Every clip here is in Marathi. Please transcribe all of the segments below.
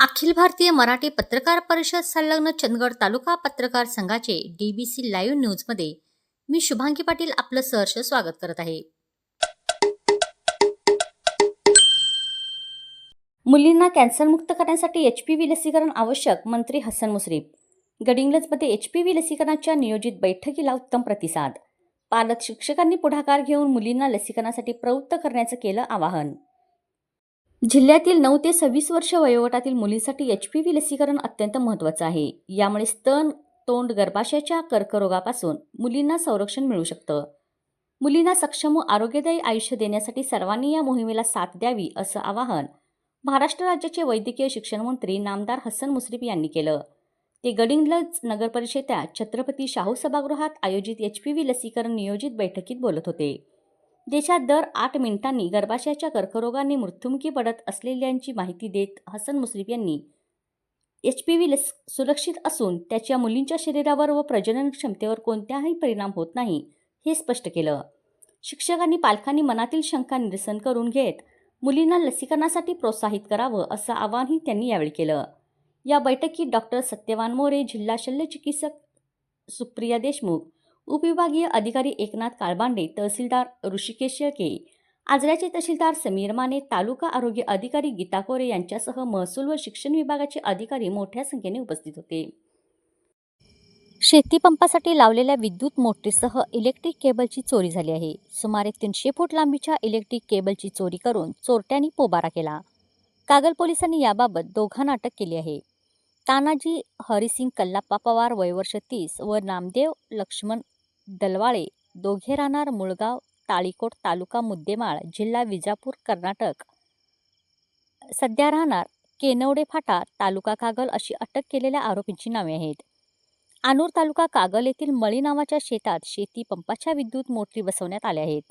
अखिल भारतीय मराठी पत्रकार परिषद संलग्न चंदगड तालुका पत्रकार संघाचे डीबीसी लाईव्ह न्यूजमध्ये मी शुभांगी पाटील आपलं सहर्ष स्वागत करत आहे. मुलींना कॅन्सरमुक्त करण्यासाठी एच पी व्ही लसीकरण आवश्यक मंत्री हसन मुश्रीफ. गडिंग्लजमध्ये एच पी व्ही लसीकरणाच्या नियोजित बैठकीला उत्तम प्रतिसाद. पालक शिक्षकांनी पुढाकार घेऊन मुलींना लसीकरणासाठी प्रवृत्त करण्याचं केलं आवाहन. जिल्ह्यातील नऊ ते सव्वीस वर्ष वयोगटातील मुलींसाठी एच पी व्ही लसीकरण अत्यंत महत्त्वाचं आहे. यामुळे स्तन तोंड गर्भाशयाच्या कर्करोगापासून मुलींना संरक्षण मिळू शकतं. मुलींना सक्षम व आरोग्यदायी आयुष्य देण्यासाठी सर्वांनी या मोहिमेला साथ द्यावी असं आवाहन महाराष्ट्र राज्याचे वैद्यकीय शिक्षण मंत्री नामदार हसन मुश्रीफ यांनी केलं. ते गडिंगलज नगरपरिषदेच्या छत्रपती शाहू सभागृहात आयोजित एच पी व्ही लसीकरण नियोजित बैठकीत बोलत होते. देशात दर आठ मिनिटांनी गर्भाशयाच्या कर्करोगाने मृत्युमुखी पडत असलेल्यांची माहिती देत हसन मुश्रीफ यांनी एच पी व्ही लस सुरक्षित असून त्याच्या मुलींच्या शरीरावर व प्रजनन क्षमतेवर कोणत्याही परिणाम होत नाही हे स्पष्ट केलं. शिक्षकांनी पालकांनी मनातील शंका निरसन करून घेत मुलींना लसीकरणासाठी प्रोत्साहित करावं असं आवाहनही त्यांनी यावेळी केलं. या बैठकीत डॉक्टर सत्यवान मोरे जिल्हा शल्यचिकित्सक सुप्रिया देशमुख उपविभागीय अधिकारी एकनाथ काळबांडे तहसीलदार ऋषिकेश शेळके आजऱ्याचे तहसीलदार समीर माने तालुका आरोग्य अधिकारी गीता कोरे यांच्यासह महसूल व शिक्षण विभागाचे अधिकारी मोठ्या संख्येने उपस्थित होते. शेतीपंपासाठी लावलेल्या विद्युत मोटरीसह इलेक्ट्रिक केबलची चोरी झाली आहे. सुमारे तीनशे फूट लांबीच्या इलेक्ट्रिक केबलची चोरी करून चोरट्यांनी पोबारा केला. कागल पोलिसांनी याबाबत दोघांना अटक केली आहे. तानाजी हरिसिंग कल्लाप्पा पवार वयवर्ष तीस व नामदेव लक्ष्मण दलवाळे दोघे राहणार मुळगाव ताळीकोट तालुका मुद्देमाळ जिल्हा विजापूर कर्नाटक. सध्या राहणार केनवडे फाटा तालुका कागल अशी अटक केलेल्या आरोपींची नावे आहेत. आनूर तालुका कागल येथील मळी नावाच्या शेतात शेती पंपाच्या विद्युत मोटरी बसवण्यात आल्या आहेत.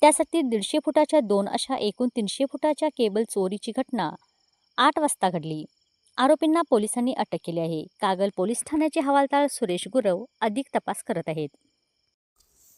त्यासाठी दीडशे फुटाच्या दोन अशा एकूण तीनशे फुटाच्या केबल चोरीची घटना आठ वाजता घडली. आरोपींना पोलिसांनी अटक केली आहे. कागल पोलीस ठाण्याचे हवालदार सुरेश गुरव अधिक तपास करत आहेत.